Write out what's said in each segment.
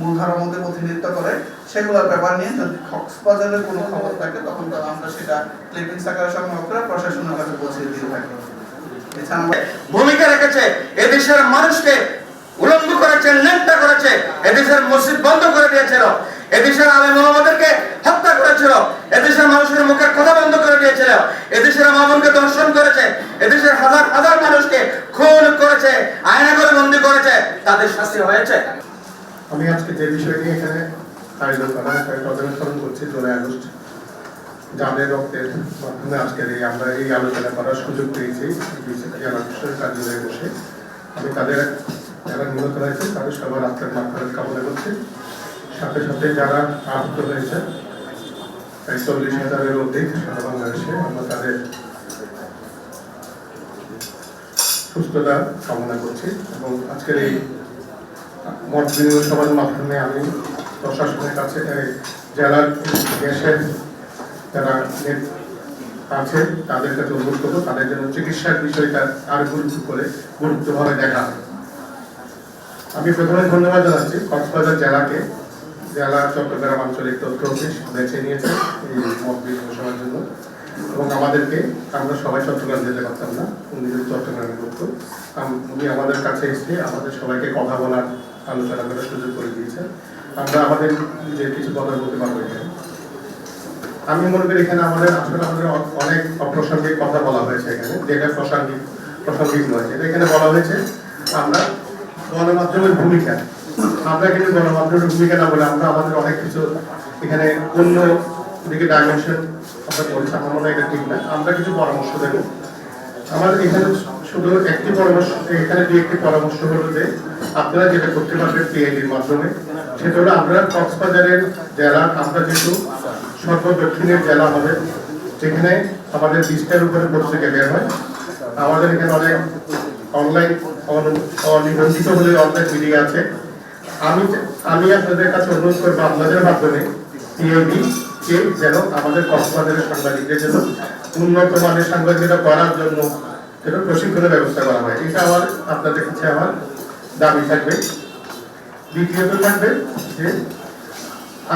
মূলধারার মধ্যে প্রতিনিধিত্ব করে, সেগুলোর ব্যাপার নিয়ে যদি কক্সবাজারের কোনো খবর থাকে, তখন তো আমরা সেটা ক্লিপিংস আকারে সংগ্রহ করে প্রশাসনের কাছে পৌঁছে দিয়ে থাকি। ভূমিকা রেখেছে, এদেশের মানুষকে করেছে ন্যাংটা করেছে, এদেশের মসজিদ বন্ধ করে দিয়েছিল। এদেশের আলেম হত্যা করেছিল। এদেশের মানুষের মুখের কথা বন্ধ করে দিয়েছিল। এদেশের মামুনকে দর্শন করেছে। এদেশের হাজার হাজার মানুষকে খুন করেছে আয়না করে বন্দি করেছে। তাদের শাস্তি হয়েছে। আমি আজকে যে বিষয় নিয়ে এখানে করছি যাদের রক্তের মাধ্যমে আজকের এই আমরা এই আলোচনা করার সুযোগ পেয়েছি তাদের যারা তাদের সবার মাত্রার কামনা সাথে সাথে যারা আহত হয়েছে, প্রায় হাজারের অধিক আমরা তাদের সুস্থতা কামনা করছি এবং আজকের এই মত সভার মাধ্যমে আমি প্রশাসনের কাছে জেলার দেশের যারা আছে, তাদের কাছে অনুরোধ করব, তাদের জন্য চিকিৎসার বিষয়টা আর গুরুত্ব করে, গুরুত্বভাবে দেখা। আমি প্রথমে ধন্যবাদ জানাচ্ছি কক্সবাজার জেলাকে। জেলা চট্টগ্রাম আঞ্চলিক তথ্য অফিস বেছে নিয়েছে এই মত বিনিময় জন্য। এবং আমাদেরকে আমরা সবাই চট্টগ্রাম যেতে পারতাম না, উনি যদি চট্টগ্রামে করতো উনি আমাদের কাছে এসে আমাদের সবাইকে কথা বলার আলোচনা করার সুযোগ করে দিয়েছেন। আমরা আমাদের যে কিছু কথা বলতে পারব আমি মনে করি এখানে আমাদের আসলে আমাদের অনেক অপ্রাসঙ্গিক কথা বলা হয়েছে এখানে, যেটা প্রাসঙ্গিক প্রাসঙ্গিক নয়। যেটা এখানে বলা হয়েছে, আমরা গণমাধ্যমের ভূমিকা। আমরা কিন্তু গণমাধ্যমের ভূমিকা না বলে আমরা আমাদের অনেক কিছু এখানে অন্য দিকে ডাইমেনশন আমরা হয় এটা ঠিক না। আমরা কিছু পরামর্শ দেবো। আমার এখানে শুধু একটি পরামর্শ, এখানে দুই একটি পরামর্শ হলো যে, আপনারা যেটা করতে পারবেন পিআইডির মাধ্যমে, সেটা হলো আমরা কক্সবাজারের জেলা, আমরা যেহেতু সর্বদক্ষিণের জেলা হবে যেখানে আমাদের বিশটার উপরে পত্রিকা বের হয়। আমাদের এখানে অনেক অনলাইন অনিবন্ধিত বলে অনলাইন মিডিয়া আছে। আমি আমি আপনাদের কাছে অনুরোধ করব, আপনাদের মাধ্যমে পিআইডি কে যেন আমাদের কক্সবাজারের সাংবাদিকদের জন্য উন্নত মানের সাংবাদিকতা করার জন্য যেন প্রশিক্ষণের ব্যবস্থা করা হয়। এটা আমার আপনাদের কাছে আমার দাবি থাকবে। দ্বিতীয়ত থাকবে যে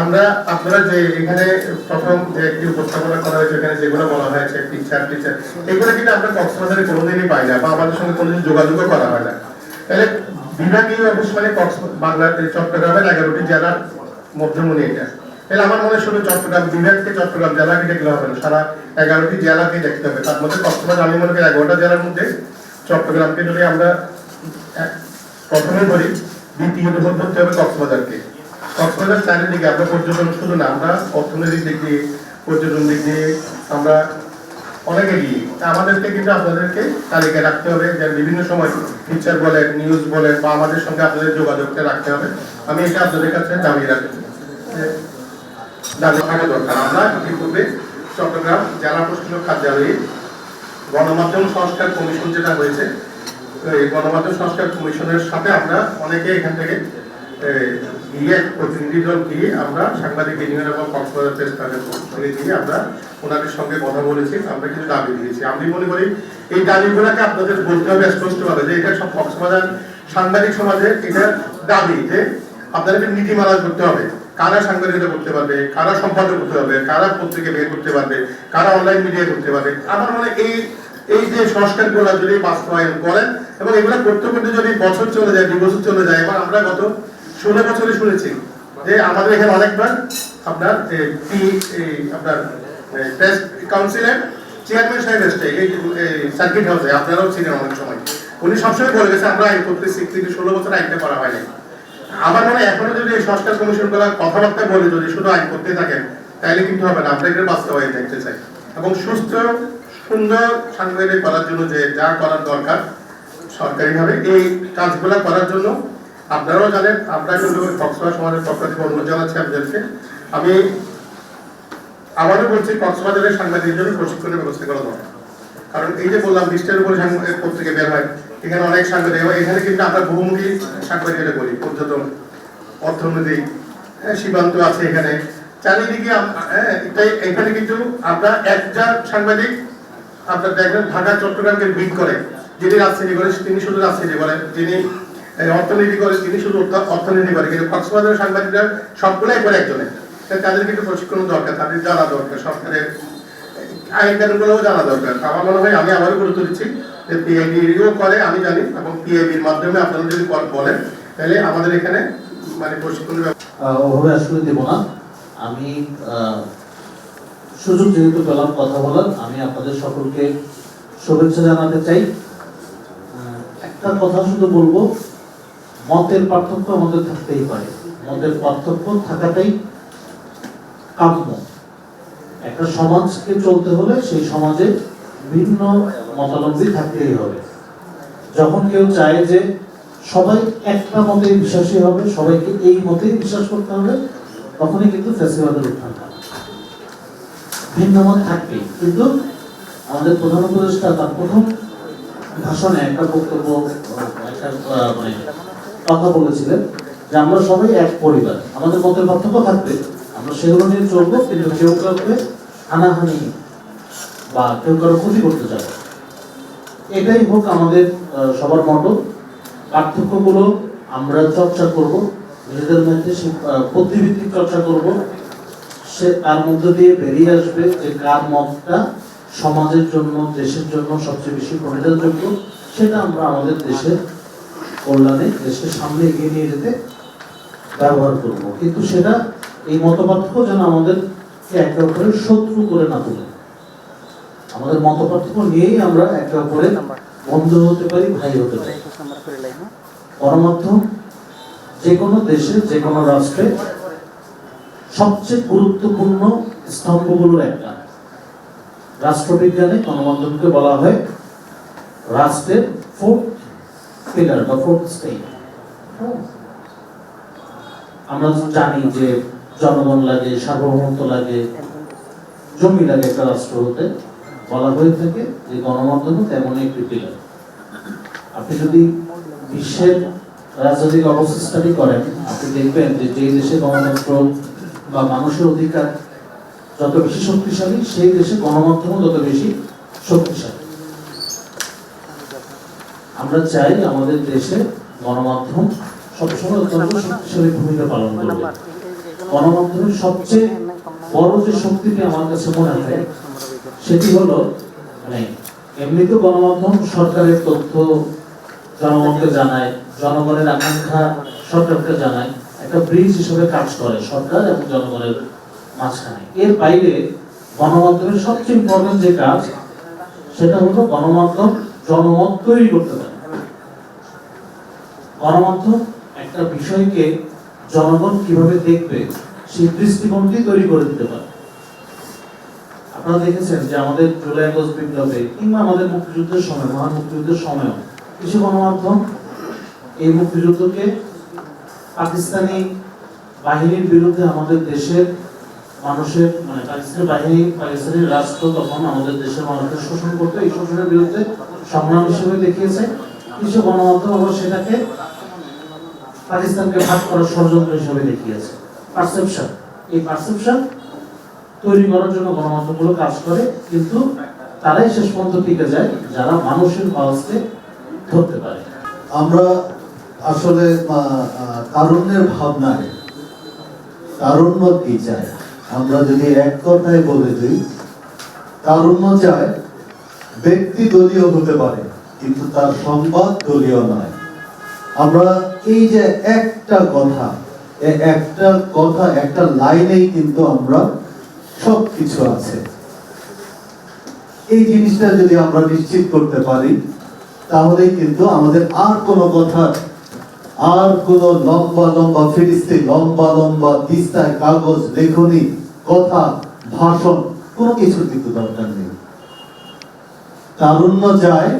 আমরা আপনারা যে এখানে প্রথম যে একটি উপস্থাপনা করা হয়েছে, এখানে যেগুলো বলা হয়েছে টিচার টিচার এগুলো কিন্তু আমরা কক্সবাজারে কোনোদিনই পাই না বা আমাদের সঙ্গে কোনোদিন যোগাযোগও করা হয় না। তাহলে বিভাগীয় অফিস মানে কক্সবাজার বাংলার চট্টগ্রামের এগারোটি জেলার মধ্যমণি এটা। তাহলে আমার মনে শুধু চট্টগ্রাম বিভাগকে চট্টগ্রাম জেলাকে দেখলে হবে না। সারা এগারোটি জেলাকে দেখতে হবে। তার মধ্যে কক্সবাজার আমি মনে করি এগারোটা জেলার মধ্যে চট্টগ্রামকে যদি আমরা প্রথমে বলি, দ্বিতীয়ত ধরতে হবে কক্সবাজারকে। কক্সবাজার চারিদিকে আমরা পর্যটন, শুধু না, আমরা অর্থনৈতিক দিক দিয়ে, পর্যটন দিক দিয়ে আমরা অনেক এগিয়ে। আমাদেরকে কিন্তু আপনাদেরকে তালিকায় রাখতে হবে। যে বিভিন্ন সময় ফিচার বলে নিউজ বলে বা আমাদের সঙ্গে আপনাদের যোগাযোগটা রাখতে হবে। আমি এটা আপনাদের কাছে দাবি রাখতে যে দাবি থাকা দরকার। আমরা ইতিপূর্বে চট্টগ্রাম জেলা প্রশাসক কার্যালয়ে। গণমাধ্যম সংস্কার কমিশন যেটা হয়েছে, এই গণমাধ্যম সংস্কার কমিশনের সাথে আমরা অনেকে এখান থেকে গিয়ে প্রতিনিধি দল দিয়ে আমরা সাংবাদিক ইউনিয়ন এবং কক্সবাজার প্রেস ক্লাবের আমরা ওনাদের সঙ্গে কথা বলেছি, আমরা কিছু দাবি দিয়েছি। আমি মনে করি এই দাবিগুলোকে আপনাদের বলতে হবে স্পষ্টভাবে যে এটা সব কক্সবাজার সাংবাদিক সমাজের এটা দাবি, যে আপনাদেরকে নীতিমালা করতে হবে। কারা সাংবাদিকতা করতে পারবে, কারা সম্পাদক করতে পারবে কারা পত্রিকা বের করতে পারবে, কারা অনলাইন মিডিয়া করতে পারবে? আমার মনে এই এই যে সংস্কারগুলো যদি বাস্তবায়ন করেন এবং এগুলো করতে করতে যদি বছর চলে যায়, দুই বছর চলে যায়, এবার আমরা গত ষোলো বছরে শুনেছি যে আমাদের এখানে অনেকবার আপনার আপনার কাউন্সিলের চেয়ারম্যান সাহেব এসছে, এই সার্কিট হাউসে আপনারাও ছিলেন অনেক সময়। উনি সবসময় বলে গেছে, আমরা আইন করতেছি কিন্তু ষোলো বছর আইনটা করা হয়নি। আমার মনে এখনও যদি এই সংস্কার কমিশনগুলা কথাবার্তা বলে যদি শুধু আইন করতে থাকেন, তাহলে কিন্তু হবে না। আমরা এটার বাস্তবায়ন দেখতে চাই। এবং সুস্থ, সুন্দর সাংবাদিক করার জন্য যে যা করার দরকার সরকারিভাবে, এই কাজগুলা করার জন্য আপনারাও জানেন, আমরা কিন্তু কক্সবাজার সমাজের পক্ষ থেকে অনুরোধ জানাচ্ছি আপনাদেরকে। আমি আমারও বলছি কক্সবাজারের সাংবাদিকদের জন্য প্রশিক্ষণের ব্যবস্থা করা দরকার কারণ এই যে বললাম বিশটার উপরে পত্রিকা বের হয়। এখানে অনেক সাংবাদিক এবং এখানে কিন্তু আমরা বহুমুখী সাংবাদিকতা করি পর্যটন অর্থনীতি হ্যাঁ, সীমান্ত আছে এখানে। চারিদিকে এটাই এখানে কিন্তু আমরা একটা সাংবাদিক আপনার দেখবেন ঢাকা চট্টগ্রামকে বিট করে। যিনি রাজনীতি করে তিনি শুধু রাজনীতি করেন। যিনি অর্থনীতি করে তিনি শুধু অর্থনীতি করে কিন্তু কক্সবাজারের সাংবাদিকরা সবগুলাই করে একজনে তাই তাদের কিন্তু প্রশিক্ষণ দরকার তাদের জানা দরকার সরকারের আইন কানুনগুলোও জানা দরকার। আমার মনে হয় আমি আবারও গুরুত্ব দিচ্ছি পিআইডিও করে আমি জানি এবং পিআইবির মাধ্যমে আপনারা যদি বলেন তাহলে আমাদের এখানে মানে আহ, ওভাবে আসলে দেব না। আমি সুযোগ যেহেতু পেলাম কথা বলার আমি আপনাদের সকলকে শুভেচ্ছা জানাতে চাই। একটা কথা শুধু বলব মতের পার্থক্য আমাদের থাকতেই পারে। মতের পার্থক্য থাকাটাই কাম্য। একটা সমাজকে চলতে হলে সেই সমাজে ভিন্ন মতালম্বী থাকতেই হবে। যখন কেউ চায় যে সবাই একটা মতে বিশ্বাসী হবে, সবাইকে এই মতেই বিশ্বাস করতে হবে, তখনই কিন্তু ফেস্টিভ্যালের উত্থান ভিন্ন মত থাকবেই, কিন্তু আমাদের প্রধান উপদেষ্টা তার প্রথম ভাষণে একটা বক্তব্য, একটা মানে কথা বলেছিলেন যে আমরা সবাই এক পরিবার। আমাদের মতের পার্থক্য থাকবে, আমরা সেগুলো নিয়ে চলবো, কিন্তু কেউ কাউকে হানাহানি বা কেউ কারও ক্ষতি করতে চায় এটাই হোক আমাদের সবার মতো পার্থক্যগুলো আমরা চর্চা করব, নিজেদের মধ্যে বুদ্ধিভিত্তিক চর্চা করব। সে তার মধ্যে দিয়ে বেরিয়ে আসবে যে কার মতটা সমাজের জন্য, দেশের জন্য সবচেয়ে বেশি প্রণীতযোগ্য, সেটা আমরা আমাদের দেশের কল্যাণে, দেশের সামনে এগিয়ে নিয়ে যেতে ব্যবহার করব। কিন্তু সেটা এই মতপার্থক্য যেন আমাদের একে অপরের শত্রু করে না তোলে। আমাদের মত পার্থক্য নিয়েই আমরা একে অপরের বন্ধু হতে পারি ভাই হতে পারি। গণমাধ্যম যে কোনো দেশে যে কোনো রাষ্ট্রে সবচেয়ে গুরুত্বপূর্ণ স্তম্ভগুলোর একটা। রাষ্ট্রবিজ্ঞানে গণমাধ্যমকে বলা হয় রাষ্ট্রের ফোর্থ পিলার বা ফোর্থ স্টেট আমরা জানি যে জনগণ লাগে সার্বভৌমত্ব লাগে জমি লাগে একটা রাষ্ট্র হতে। বলা হয়ে থাকে যে গণমাধ্যম তেমনই একটি পিলার আপনি যদি বিশ্বের রাজনৈতিক অবস্থা স্টাডি করেন আপনি দেখবেন যে যে দেশে গণতন্ত্র বা মানুষের অধিকার যত বেশি শক্তিশালী সেই দেশে গণমাধ্যমও তত বেশি শক্তিশালী। আমরা চাই আমাদের দেশে গণমাধ্যম সবসময় অত্যন্ত শক্তিশালী ভূমিকা পালন করবে। গণমাধ্যমের সবচেয়ে বড় যে শক্তিটি আমার কাছে মনে হয় সেটি হলো মানে গণমাধ্যম সরকারের তথ্য জনগণকে জানায়, জনগণের আকাঙ্ক্ষা সরকারকে জানায়, একটা ব্রিজ হিসেবে কাজ করে সরকার এবং জনগণের মাঝখানে। এর বাইরে গণমাধ্যমের সবচেয়ে ইম্পর্টেন্ট যে কাজ, সেটা হলো গণমাধ্যম জনমত তৈরি করতে পারে। গণমাধ্যম একটা বিষয়কে জনগণ কীভাবে দেখবে, সেই দৃষ্টিভঙ্গি তৈরি করে দিতে পারে। আপনারা দেখেছেন যে আমাদের জুলাই আগস্ট বিপ্লবে কিংবা আমাদের মুক্তিযুদ্ধের সময়, মহান মুক্তিযুদ্ধের সময়ও কিছু গণমাধ্যম এই মুক্তিযুদ্ধকে পাকিস্তানি বাহিনীর বিরুদ্ধে আমাদের দেশের মানুষের মানে পাকিস্তানি বাহিনী, পাকিস্তানি রাষ্ট্র তখন আমাদের দেশের মানুষকে শোষণ করতো। এই শোষণের বিরুদ্ধে সংগ্রাম হিসেবে দেখিয়েছে। কিছু গণমাধ্যম আবার সেটাকে পাকিস্তানকে ভাগ করার ষড়যন্ত্র হিসেবে দেখিয়েছে। পারসেপশন। এই পারসেপশন তৈরি করার জন্য গণমাধ্যমগুলো কাজ করে কিন্তু তারাই শেষ পর্যন্ত টিকে যায় যারা মানুষের পালসকে ধরতে পারে। আমরা আসলে আহ, ভাবনায় তারুণ্য কি চায়? আমরা যদি এক কথায় বলে দিই তারুণ্য চায় ব্যক্তি দলীয় হতে পারে কিন্তু তার সংবাদ দলীয় নয়। আমরা এই যে একটা কথা একটা কথা একটা লাইনেই কিন্তু আমরা সব কিছু আছে। এই জিনিসটা যদি আমরা নিশ্চিত করতে পারি, তাহলেই কিন্তু আমাদের আর কোনো কথা, আর কোনো লম্বা লম্বা ফিরিস্তি লম্বা লম্বা দিস্তায় কাগজ, লেখনি, কথা, ভাষণ, কোনো কিছু কিন্তু দরকার নেই। তারুণ্য যায়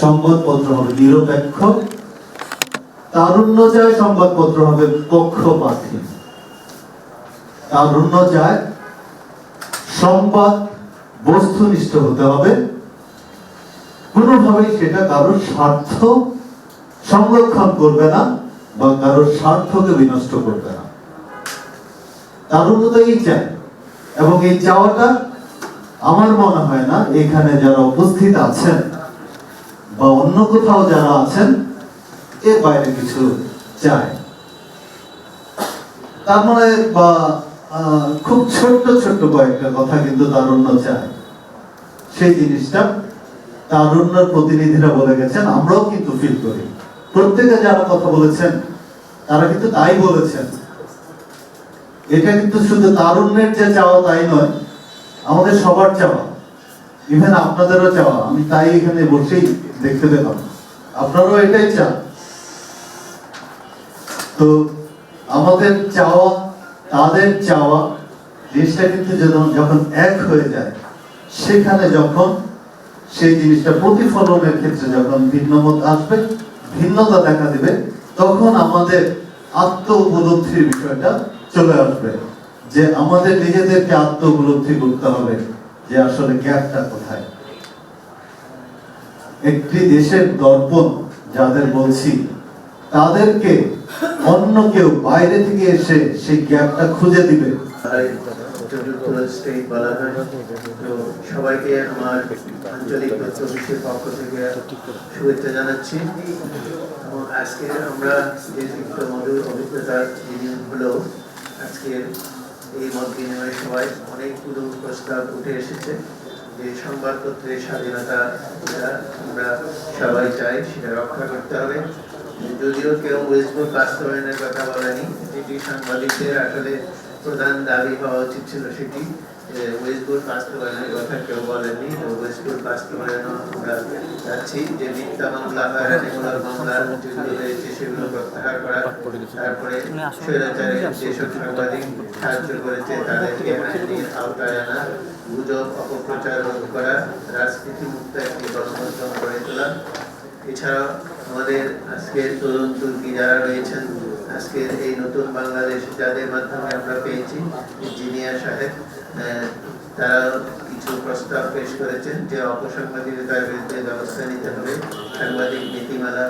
সংবাদপত্র হবে নিরপেক্ষ তারুণ্য যায় সংবাদপত্র হবে পক্ষপাতহীন। তারুণ্য যায় সংবাদ বস্তুনিষ্ঠ হতে হবে। কোনোভাবেই সেটা কারোর স্বার্থ সংরক্ষণ করবে না বা কারোর স্বার্থকে বিনষ্ট করবে না। তারুণ্যতা এই চায় এবং এই চাওয়াটা আমার মনে হয় না, এখানে যারা উপস্থিত আছেন বা অন্য কোথাও যারা আছেন, এর বাইরে কিছু চায়। তার মানে বা খুব ছোট্ট ছোট্ট কয়েকটা কথা কিন্তু তারুণ্য চায়। সেই জিনিসটা তারুণ্যের প্রতিনিধিরা বলে গেছেন, আমরাও কিন্তু ফিল করি। প্রত্যেকে যারা কথা বলেছেন, তারা কিন্তু তাই বলেছেন। এটা কিন্তু শুধু তারুণ্যের যে চাওয়া তাই নয়, আমাদের সবার চাওয়া। ইভেন আপনাদেরও চাওয়া, আমি তাই এখানে বসেই দেখতে পেলাম। আপনারাও এটাই চান। তো আমাদের চাওয়া তাদের চাওয়া জিনিসটা কিন্তু যখন এক হয়ে যায়, সেখানে যখন সেই জিনিসটা প্রতিফলনের ক্ষেত্রে যখন ভিন্নমত আসবে, ভিন্নতা দেখা দিবে, তখন আমাদের আত্ম উপলব্ধির বিষয়টা চলে আসবে যে আমাদের নিজেদেরকে আত্ম উপলব্ধি করতে হবে যে আসলে গ্যাপটা কোথায়। একটি দেশের দর্পণ যাদের বলছি তাদেরকে অন্য কেউ বাইরে থেকে এসে সেই গ্যাপটা খুঁজে দিবে। সবাইকে আমার আঞ্চলিক তথ্য পক্ষ থেকে শুভেচ্ছা জানাচ্ছি। এবং আজকে আমরা যে মধুর অভিজ্ঞতা যিনি হলো আজকের এই মত বিনিময় সবাই অনেকগুলো প্রস্তাব উঠে এসেছে। যে সংবাদপত্রের স্বাধীনতা আমরা সবাই চাই, সেটা রক্ষা করতে হবে। যদিও কেউ ওয়েস্টবুক বাস্তবায়নের কথা বলেনি যেটি সাংবাদিকদের আসলে প্রধান দাবি হওয়া উচিত ছিল সেটি, যে ওয়েস্টবুক বাস্তবায়নের কথা কেউ বলেনি তো ওয়েস্টবুক বাস্তবায়নও আমরা চাচ্ছি যে মিথ্যা মামলা হয়রানিমূলক মামলা যেগুলো রয়েছে সেগুলো প্রত্যাহার করা, তারপরে স্বৈরাচারে যেসব সাংবাদিক সাহায্য করেছে তাদেরকে আইনের আওতায় আনা, গুজব, অপপ্রচার রোধ করা রাজনীতি মুক্ত একটি গণমাধ্যম গড়ে তোলা। এছাড়াও আমাদের আজকের তরুণ তুর্কি যারা রয়েছেন, আজকের এই নতুন বাংলাদেশ যাদের মাধ্যমে আমরা পেয়েছি জিনিয়া সাহেব তারা কিছু প্রস্তাব পেশ করেছেন যে অপসাংবাদিকতার বিরুদ্ধে ব্যবস্থা নিতে হবে, সাংবাদিক নীতিমালা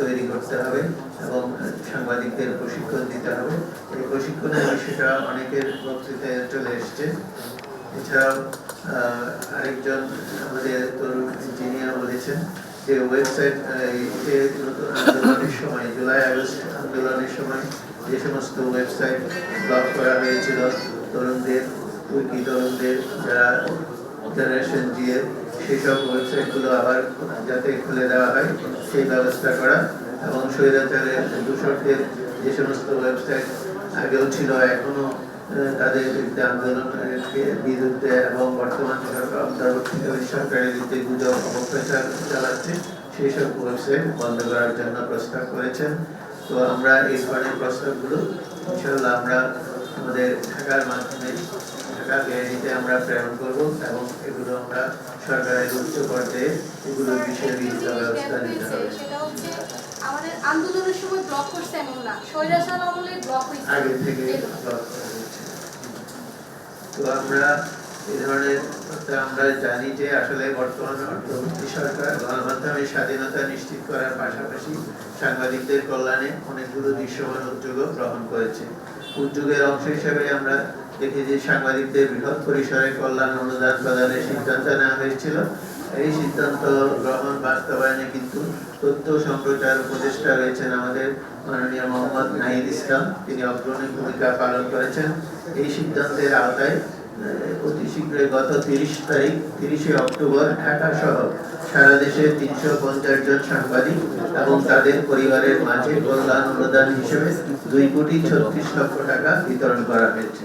তৈরি করতে হবে এবং সাংবাদিকদের প্রশিক্ষণ দিতে হবে। এই প্রশিক্ষণের বিষয়টা অনেকের বক্তৃতায় চলে এসছে। এছাড়াও আরেকজন আমাদের তরুণ ইঞ্জিনিয়ার বলেছেন যে ওয়েবসাইট আন্দোলনের সময়, জুলাই আগস্ট আন্দোলনের সময় যে সমস্ত ওয়েবসাইট ব্লক করা হয়েছিল, তরুণদের তুর্কি তরুণদের, যারা জেনারেশন দিয়ে সেসব ওয়েবসাইটগুলো আবার যাতে খুলে দেওয়া হয়, সেই ব্যবস্থা করা এবং স্বৈরাচারের দূষকদের যে সমস্ত ওয়েবসাইট আগেও ছিল, এখনও তাদের বিরুদ্ধে আন্দোলনের বিরুদ্ধে এবং বর্তমান সরকার সরকারের বিরুদ্ধে গুজব, অপপ্রচার চালাচ্ছে সেই সব ওয়েবসাইট বন্ধ করার জন্য প্রস্তাব করেছেন। তো আমরা এই ধরনের প্রস্তাবগুলো ইনশাল্লাহ আমরা আমাদের ঢাকার মাধ্যমে ঢাকা বিআইডিতে আমরা প্রেরণ করব এবং এগুলো আমরা সরকারের উচ্চ পর্যায়ে এগুলোর বিষয়ে বিহিত ব্যবস্থা নিতে হবে। আমাদের আন্দোলনের সময় ব্লক করছে এমন না। স্বৈরাচার আমলে ব্লক হয়েছে। আগে থেকে। তো। আমরা এই ধরনের আমরা জানি যে আসলে বর্তমান অন্তর্বর্তী সরকার গণমাধ্যমের স্বাধীনতা নিশ্চিত করার পাশাপাশি সাংবাদিকদের কল্যাণে অনেকগুলো দৃশ্যমান উদ্যোগও গ্রহণ করেছে। উদ্যোগের অংশ হিসেবে আমরা দেখি যে সাংবাদিকদের বৃহৎ পরিসরে কল্যাণ অনুদান প্রদানের সিদ্ধান্ত নেওয়া হয়েছিল। এই সিদ্ধান্ত গ্রহণ বাস্তবায়নে কিন্তু তথ্য সম্প্রচার উপদেষ্টা রয়েছেন আমাদের মাননীয় মোহাম্মদ নাহিদ ইসলাম। তিনি অগ্রণী ভূমিকা পালন করেছেন। এই সিদ্ধান্তের আওতায় অতি শীঘ্রই গত তিরিশ তারিখ, তিরিশে অক্টোবর ঢাকা সহ সারা দেশে তিনশো পঞ্চাশ জন সাংবাদিক এবং তাদের পরিবারের মাঝে কল্যাণ অনুদান হিসেবে দুই কোটি ছত্রিশ লক্ষ টাকা বিতরণ করা হয়েছে।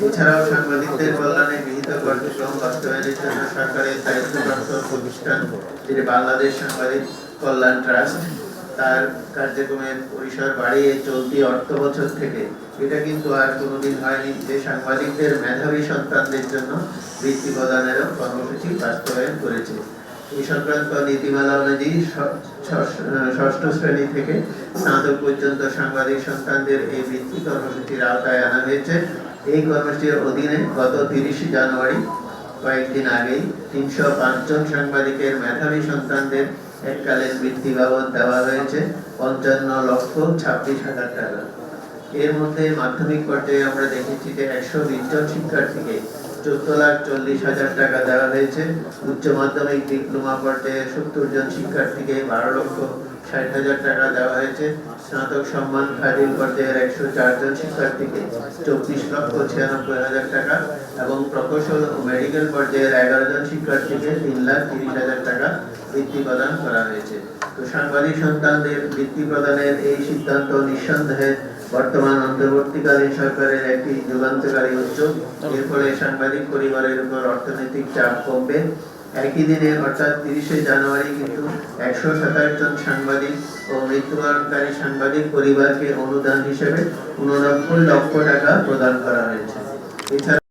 এছাড়াও সাংবাদিকদের কল্যাণে গৃহীত কার্যক্রম বাস্তবায়নের জন্য সরকারের দায়িত্বপ্রাপ্ত প্রতিষ্ঠান যেটি বাংলাদেশ সাংবাদিক কল্যাণ ট্রাস্ট, তার কার্যক্রমের পরিসর বাড়িয়ে চলতি অর্থ বছর থেকে, এটা কিন্তু আর কোনোদিন হয়নি যে সাংবাদিকদের মেধাবী সন্তানদের জন্য বৃত্তি প্রদানেরও কর্মসূচি বাস্তবায়ন করেছে। এই সংক্রান্ত নীতিমালা অনুযায়ী ষষ্ঠ- শ্রেণি থেকে স্নাতক পর্যন্ত সাংবাদিক সন্তানদের এই বৃত্তি কর্মসূচির আওতায় আনা হয়েছে। এই কর্মসূচির অধীনে গত তিরিশে জানুয়ারি, কয়েকদিন আগেই তিনশো পাঁচজন সাংবাদিকের মেধাবী সন্তানদের এককালীন বৃত্তি বাবদ দেওয়া হয়েছে পঞ্চান্ন লক্ষ ছাব্বিশ হাজার টাকা। এর মধ্যে মাধ্যমিক পর্যায়ে আমরা দেখেছি যে একশো বিশ জন শিক্ষার্থীকে চোদ্দ লাখ চল্লিশ হাজার টাকা দেওয়া হয়েছে। উচ্চ মাধ্যমিক ডিপ্লোমা পর্যায়ে সত্তর জন শিক্ষার্থীকে বারো লক্ষ সাংবাদিক বৃত্তি প্রদানের এই সিদ্ধান্ত বর্তমান অন্তর্বর্তীকালীন সরকারের একটি যুগান্তকারী উদ্যোগ। এর ফলে সাংবাদিক পরিবারের উপর অর্থনৈতিক চাপ কমবে। একই দিনে, অর্থাৎ তিরিশে জানুয়ারি কিন্তু একশো সাতাশ জন সাংবাদিক ও মৃত্যুবরণকারী সাংবাদিক পরিবারকে অনুদান হিসেবে উননব্বই লক্ষ টাকা প্রদান করা হয়েছে। এছাড়া